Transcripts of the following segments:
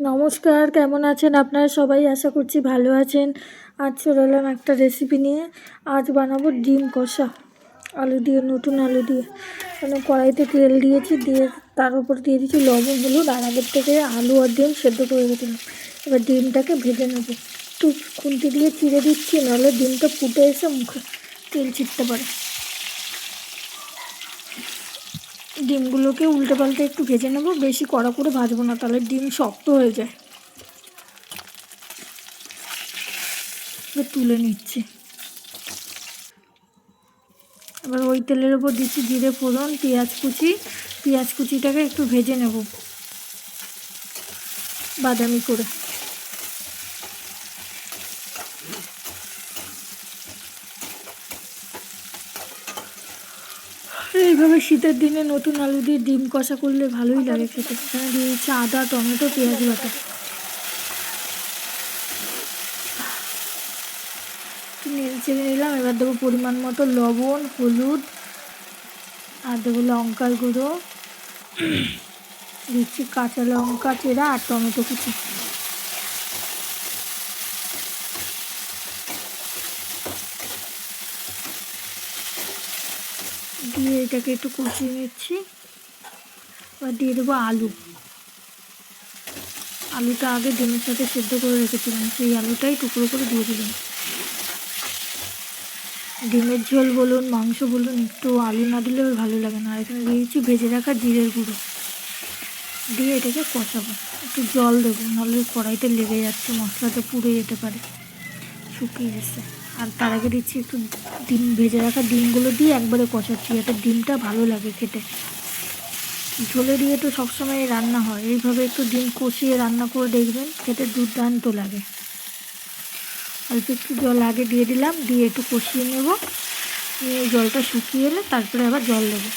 নমস্কার, কেমন আছেন? আপনারা সবাই আশা করছি ভালো আছেন। আজ চলে এলাম একটা রেসিপি নিয়ে। আজ বানাবো ডিম কষা। আলু দিয়ে, নতুন আলু দিয়ে। মানে কড়াইতে তেল দিয়েছি, দিয়ে তার উপর দিয়ে দিয়েছি লবণ, হলুদ, আর আগের থেকে আলু আর ডিম সেদ্ধ করে রেখেছিলাম। এবার ডিমটাকে ভেজে নেব। একটু খুন্তি দিয়ে চিড়ে দিচ্ছি, নাহলে ডিমটা ফুটে এসে মুখে তেল ছিটতে পারে। ডিমগুলোকে উল্টে পাল্টে একটু ভেজে নেব। বেশি কড়া করে ভাজবো না, তাহলে ডিম শক্ত হয়ে যায়। তুলে নিচ্ছি। এবার ওই তেলের ওপর দিচ্ছি জিরে, ফোড়ন, পেঁয়াজ কুচি। পেঁয়াজ কুচিটাকে একটু ভেজে নেব। বাদামি করে। এইভাবে শীতের দিনে নতুন আলু দিয়ে ডিম কষা করলে ভালোই লাগে খেতে। এখানে দিয়েছি আদা, টমেটো, পেঁয়াজ বাটা। চেড়ে নিলাম, এবার দেবো পরিমাণ মতো লবণ, হলুদ, আর দেবো লঙ্কার গুঁড়ো। দিচ্ছি কাঁচা লঙ্কা, চেরা আর টমেটো কুচি। দিয়ে এটাকে একটু কষিয়ে নিচ্ছি। এবার দিয়ে দেবো আলু। আলুটা আগে ডিমের সাথে সেদ্ধ করে রেখেছিলাম, সেই আলুটাই টুকরো করে দিয়ে দিলাম। ডিমের ঝোল বলুন, মাংস বলুন, একটু আলু না দিলে ভালো লাগে না। আর এখানে দিয়েছি ভেজে রাখা জিরের গুঁড়ো। দিয়ে এটাকে কষাবো। একটু জল দেবো, নাহলে কড়াইতে লেগে যাচ্ছে, মশলাটা পুড়ে যেতে পারে। শুকিয়ে গেছে আর তার আগে দিচ্ছি একটু ডিম ভেজে রাখা ডিমগুলো দিয়ে একবারে কষাচ্ছি, যাতে ডিমটা ভালো লাগে খেতে। ঝোলে দিয়ে তো সবসময় রান্না হয়, এইভাবে একটু ডিম কষিয়ে রান্না করে দেখবেন, খেতে দুর্দান্ত লাগে। অল্প একটু জল আগে দিয়ে দিলাম, দিয়ে একটু কষিয়ে নেব। নিয়ে জলটা শুকিয়ে এলে তারপরে আবার জল দেবো।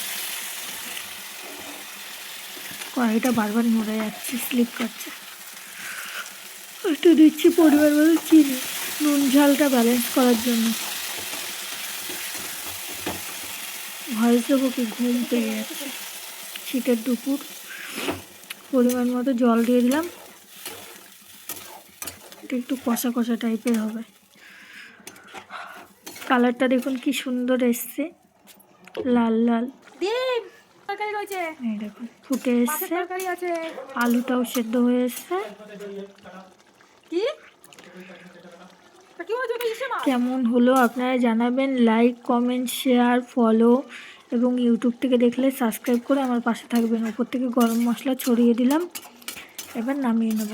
কড়াইটা বারবার নড়ে যাচ্ছে, স্লিপ করছে। একটু দিচ্ছি পরিবার মতো চিনি। নুন ঝালটা ব্যালেন্স করার জন্য। ভয়েস দেবো কি? ঘুম পেয়ে যাচ্ছে শীতের দুপুর। পরিমাণ মতো জল দিয়ে দিলাম। একটু কষা কষা টাইপের হবে। কালারটা দেখুন কি সুন্দর এসছে। লাল লাল। দেখুন ফুটে এসছে। আলুটাও সেদ্ধ হয়ে এসছে। কি? কেমন হলো আপনারা জানাবেন। লাইক কমেন্ট শেয়ার ফলো এবং ইউটিউব থেকে দেখলে সাবস্ক্রাইব করে আমার পাশে থাকবেন। ওপর থেকে গরম মশলা ছড়িয়ে দিলাম। এবার নামিয়ে নেব।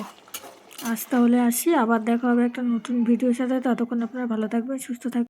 আজ তাহলে আসি। আবার দেখা হবে একটা নতুন ভিডিওর সাথে। ততক্ষণ আপনারা ভালো থাকবেন, সুস্থ থাকবেন।